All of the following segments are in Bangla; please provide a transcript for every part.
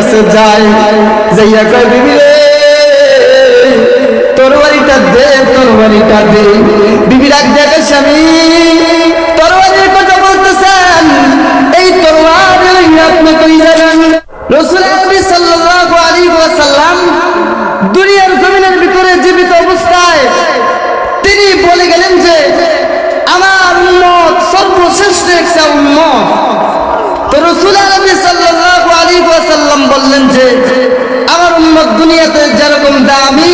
কাছে যায় যাইয়া কয় বিবি রে তরবারিটা দে তরবারিটা দে। বিবি রাখ দেখে স্বামী তরবারির কথা বলতেছেন এই তরবারি আপনি কই যাবেন রসুল নবী সাল্লাল্লাহু আলাইহি ওয়াসাল্লাম দুনিয়ার জমিনের ভিতরে জীবিত অবস্থায় তিনি বলে গেলেন যে আমার উম্মত সর্বশ্রেষ্ঠ একটা উম্মত তো রসুল নবী সাল্লাল্লাহু আলাইহি ওয়াসাল্লাম বললেন যে আমার উম্মত দুনিয়াতে যেরকম দামি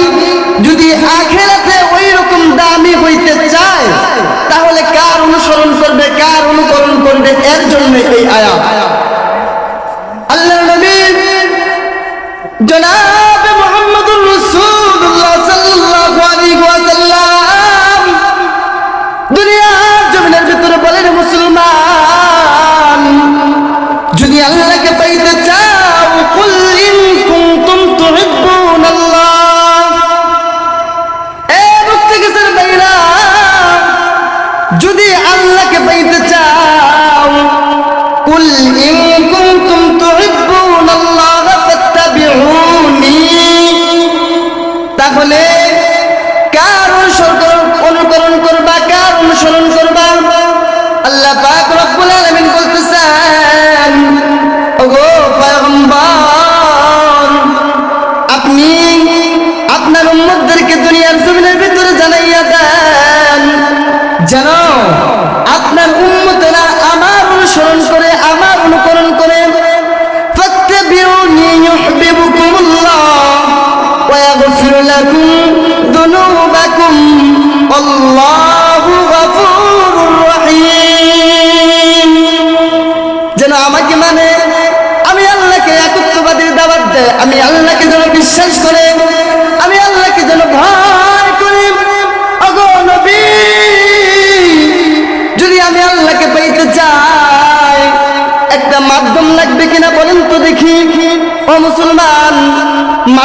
কার অনুসরণ অনুকরণ করবা, কার অনুসরণ করবা? আল্লাহ পাক রব্বুল আলামিন বলতেছেন, ওগো পয়গম্বর, আপনি আপনার উম্মতদেরকে দুনিয়ার জমিনের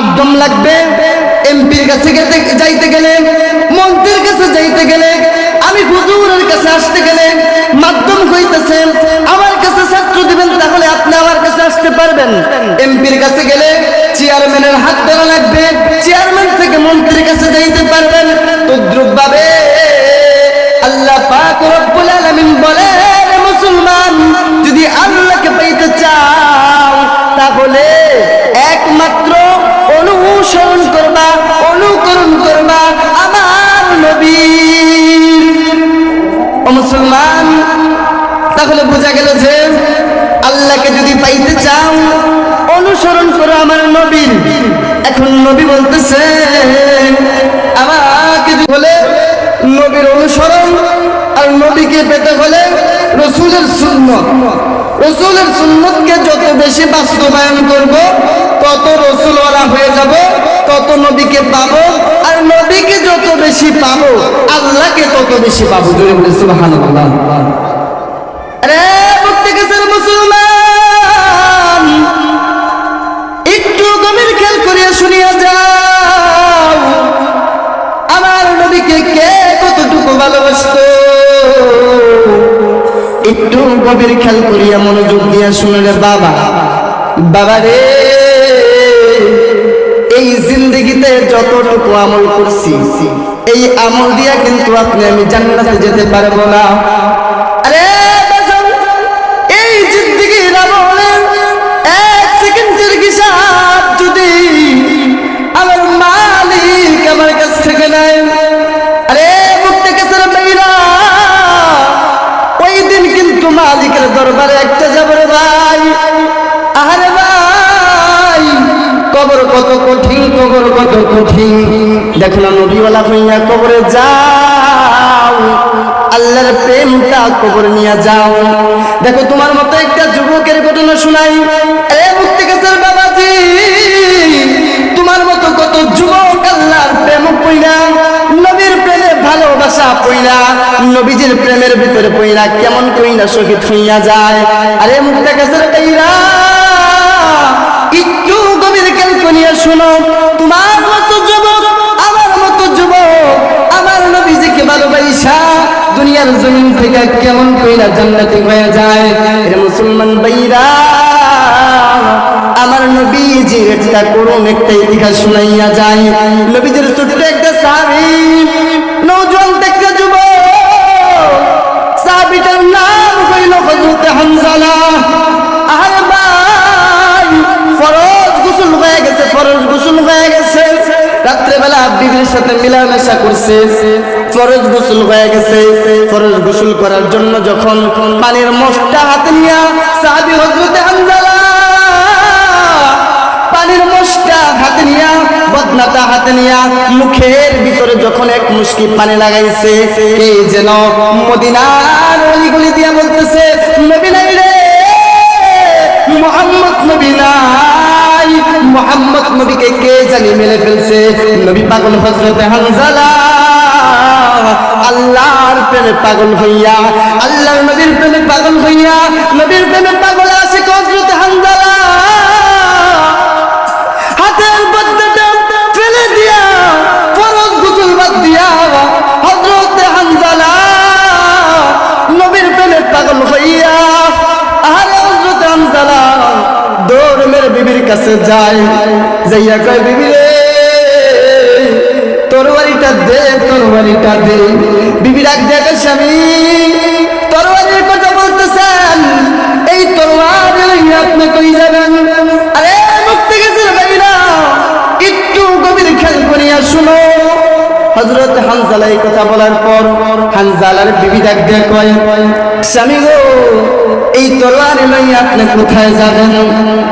মাধ্যম লাগবে, এমপির কাছে যাইতে গেলে, মন্ত্রীর কাছে যাইতে গেলে, আমি হুজুরের কাছে আসতে গেলে মাধ্যম হইতেছে আমার কাছে ছাত্র দিবেন, তাহলে আপনি আমার কাছে আসতে পারবেন। এমপির কাছে গেলে চেয়ারম্যানের হাত ধরা লাগবে চেয়ারম্যান থেকে মন্ত্রীর কাছে যাইতে পারবেন। নবীর অনুসরণ আর নবীকে পেতে হলে রসুলের সুন্নত। রসুলের সুন্নতকে যত বেশি বাস্তবায়ন করব, তত রসুল ওরা হয়ে যাব, তত নবীকে পাবো আর নবীকে যত বেশি পাবো, আল্লাহকে তত বেশি পাবো। জোরে বলে মুসলমান, একটু গভীর খেয়াল করিয়া শুনিয়া যাও একটু গভীর খেয়াল করিয়া মনোযোগ দিয়া শুনলে বাবা। বাবা রে, এই জিন্দগিতে যতটুকু আমল করছি, এই আমল দিয়া কিন্তু আপনি আমি জান্নাতে যেতে পারব না। কঠিন। দেখো না হইয়া কবরে যাও, আল্লাহর প্রেমটা কবর নিয়ে যাও। দেখো তোমার মতো একটা যুবকের ঘটনা শোনাই। বাবাজি, তোমার মতো কত আল্লাহর নবীর প্রেমে ভালোবাসা নবীজির প্রেমের ভিতরে পইরা কেমন কইনা শহীদ হইয়া যায়। আরে মুক্তা কাছের কইরা একটু গভীর খেয়াল করিয়া শোনো। নবীজিকে দুনিয়ার জমিন থেকে কেমন কইরা জান্নাতি হয়ে যায়? রে মুসলমান বাইরা আমার নবীজির একটা করুন একটা ইতিহাস শুনাইয়া যায়। নবীজির ছোট্ট একটা সাহাবী নওজোয়ান একটা যুবক। সাহাবীটার নাম হইল হযরত হানজালা আরে ভাই, ফরজ গোসল হয়ে গেছে, ফরজ গোসল হয়ে গেছে। রাত্রেবেলা বিবির সাথে মিলামেশা করছে। ফরজ গোসল হয়ে গেছে। ফরজ গোসল করার জন্য যখন পানির মশটা হাতে নিয়া সাহাবী হানজালা পানির মশটা হাতে নিয়া, বদনাটা হাতে নিয়া মুখের ভিতরে যখন এক মুশকি পানি লাগাইছে, কে যেন মদিনার অলিগলি দিয়া বলতেছে, নবী নাই রে, মোহাম্মদ নবী নাই। মোহাম্মদ নবীকে কে জানি মেরে ফেলছে? নবী পাগল হজরতে হানজালা। প্রেমে পাগল হইয়া, আল্লাহর নবীর প্রেমে পাগল হইয়া, নবীর প্রেমে পাগল আছে হজরতে হানজালা। হাতের বদনাটা ফেলে দিয়া, ফরজ গোসল বাদ দিয়া হানজালা নবীর প্রেমে পাগল হইয়া, আরে হানজালা দৌড় মেরে বিবির কাছে যায়, যাইয়া কয়, বিবি রে তরবারিটা দে তরবারিটা দে। বিবি ডাক দেখে স্বামী তরবারির কথা বলতেছেন। এই তরবারি আপনি কই যাবেন? আরে, মুক্তি গেছে ভাইরা একটু গভীর খেয়াল করিয়া শুনো। হজরত হানজালা এই কথা বলার পর হানজালার বিবি ডাক দিয়ে কয়, স্বামী গো, এই তরবারি লইয়া আপনি কোথায় যাবেন?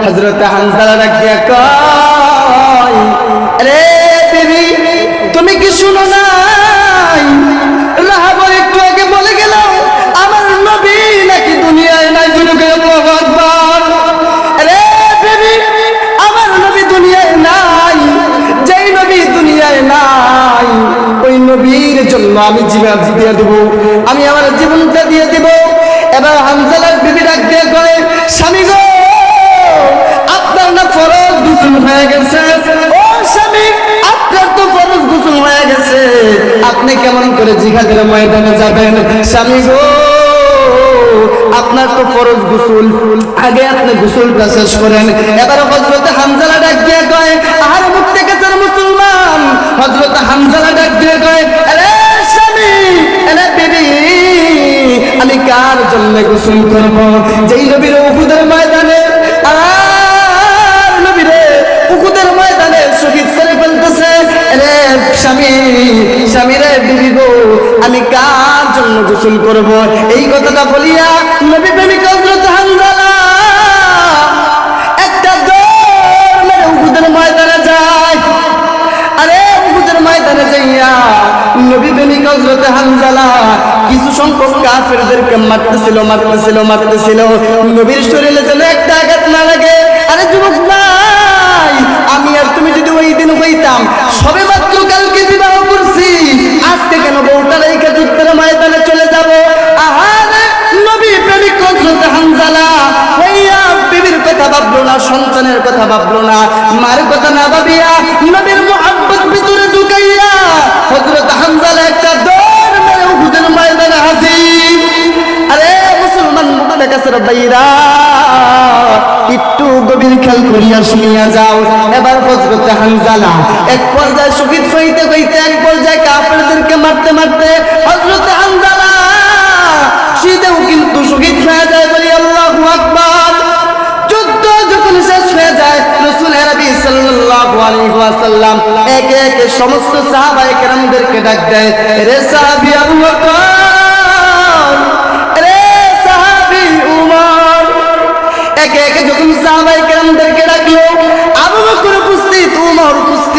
হজরত হানজালা ডাক দিয়ে কয় রে বিবি আমি জীবন দিয়ে দেব। আমি আমার জীবনটা দিয়ে দেব। এবার হামজালার বিবি ডাক দিয়ে কয় স্বামী গো, আপনার না ফরজ গোসল হয়ে গেছে? ও স্বামী, আপনার তো ফরজ গোসল হয়ে গেছে। আপনি কেমন করে জিহাদের ময়দানে যাবেন? স্বামী গো, আপনার তো ফরজ গোসল। আগে আপনি গোসলটা শেষ করেন। এবার হজরত হামজালা ডাক দিয়ে কয় আর মুক্তি গেছেন মুসলমান? হজরত হামজালা ডাক দিয়ে কয় আমি কার জন্য গোসল করব? যেই নবীর উহুদের ময়দানে আর নবীরে উহুদের ময়দানে শহীদ করে ফেলতেছে। রে স্বামী স্বামী রে বিবি আমি কার জন্য গোসল করব? এই কথাটা বলিয়া নবী প্রেমিক হযরত হানজালা, কিছু সংখ্যক কাফেরদেরকে মারতেছিল মারতেছিল মারতেছিল। নবীর শরীরে যেন একটা আঘাত না লাগে। আরে যুবক ভাই, আমি আর তুমি যদি ওই দিন হইতাম, সবে মাত্র কালকে বিবাহ করছি। আজকে কেন বউটা রেখে ময়দানে চলে যাব? আহারে, নবী প্রেমিক হযরত হানজালা। হইয়া বিবির কথা ভাবলো না, সন্তানের কথা ভাবলো না। মার কথা না ভাবিয়া নবীর কাছে বাইরা, একটু গভীর খেয়াল করিয়া শুনিয়া যাও। এবার হানজালা এক পর্যায়ে শহীদ হইতে হইতে এক পর্যায়ে কাফেরদেরকে মারতে মারতে হানজালা শীতেও কিন্তু শহীদ হয়ে যায় বলি আল্লাহু যুদ্ধ যখন শেষ হয়ে যায়, রাসূল আরবি সাল্লাল্লাহু আলাইহি ওয়াসাল্লাম একে একে সমস্ত সাহাবায়ে কেরামদেরকে ডাক দেয় রে আবু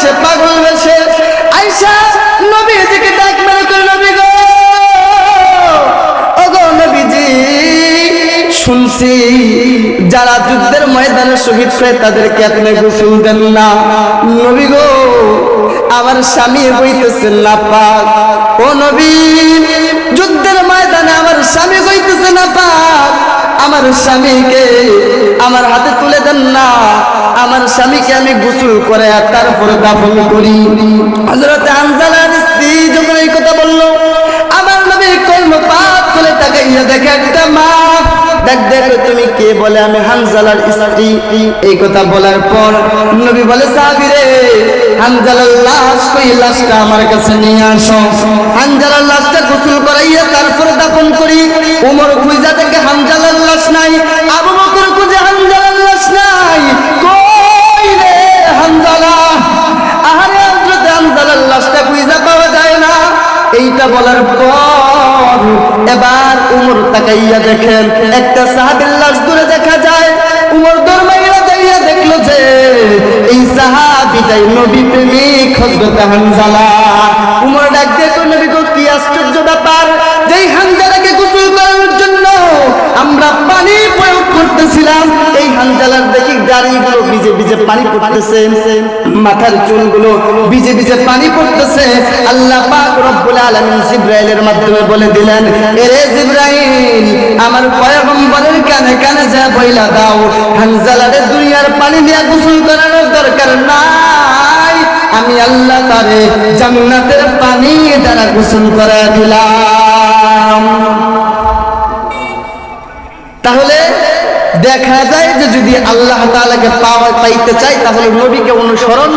সে পাগল হয়েছে। আইসা নবীজিকে ডাক মেরে কই নবী গো নবীজি, শুনছি যারা যুদ্ধের ময়দানে শহীদ হয়ে তাদেরকে আপনি গোসল দেন না। নবী গো, আমার স্বামী হইতেছেন না পাক ও নবী, যুদ্ধের ময়দানে আমার স্বামী হইতেছে না পাক আমার স্বামীকে আমার হাতে তুলে দেন না। আমার স্বামীকে আমি গোসল করে তারপরে দাফন করি। হযরত হানজালার স্ত্রী যখন এই কথা বলল, আমার নবীর কর্ম পাপ করে তাকাইয়া দেখে একটা মা, দেখ, দেখো, তুমি কে? বলে, আমি হানজালার স্ত্রী। এই কথা বলার পর নবী বলে সাহাবীরে হানজালার লাশ কই? লাশটা আমার কাছে নিয়ে আসো। হানজালার লাশটা গোসল করাইয়া তারপরে দাফন করি। উমর খুঁজা বলার পর এবার উমর তাকাইয়া দেখেন একটা সাহাবের লাশ দূরে দেখা যায়। উমর দরমাইয়া যাইয়া দেখল যে এই সাহাবিটাই নবী প্রেমিক হযরত হানজালা। উমর ডাক কই, নবী গো কি আশ্চর্য ব্যাপার। যেই হানজালাকে গোসল করার জন্য আমরা পানি প্রয়োগ করতেছিলাম এই হানজালার দেখি দাড়িগুলো ভিজে ভিজে পানি পড়তেছে। মাথার চুলগুলো ভিজে ভিজে পানি পড়তেছে। আল্লাহ পাক রব্বুল আলামিন জিব্রাইলের মাধ্যমে বলে দিলেন, এরে জিব্রাইল, আমার পয়গম্বরের কানে কানে যা বইলা দাও হানজালারে দুনিয়ার পানি দিয়ে গোসল করানোর দরকার নাই। আমি আল্লাহ তারে জান্নাতের পানি দ্বারা গোসল করা দিলাম। তাহলে দেখা যায় যে যদি আল্লাহ তাহলে পাওয়া পাইতে চাই তাহলে নবীকে অনুসরণ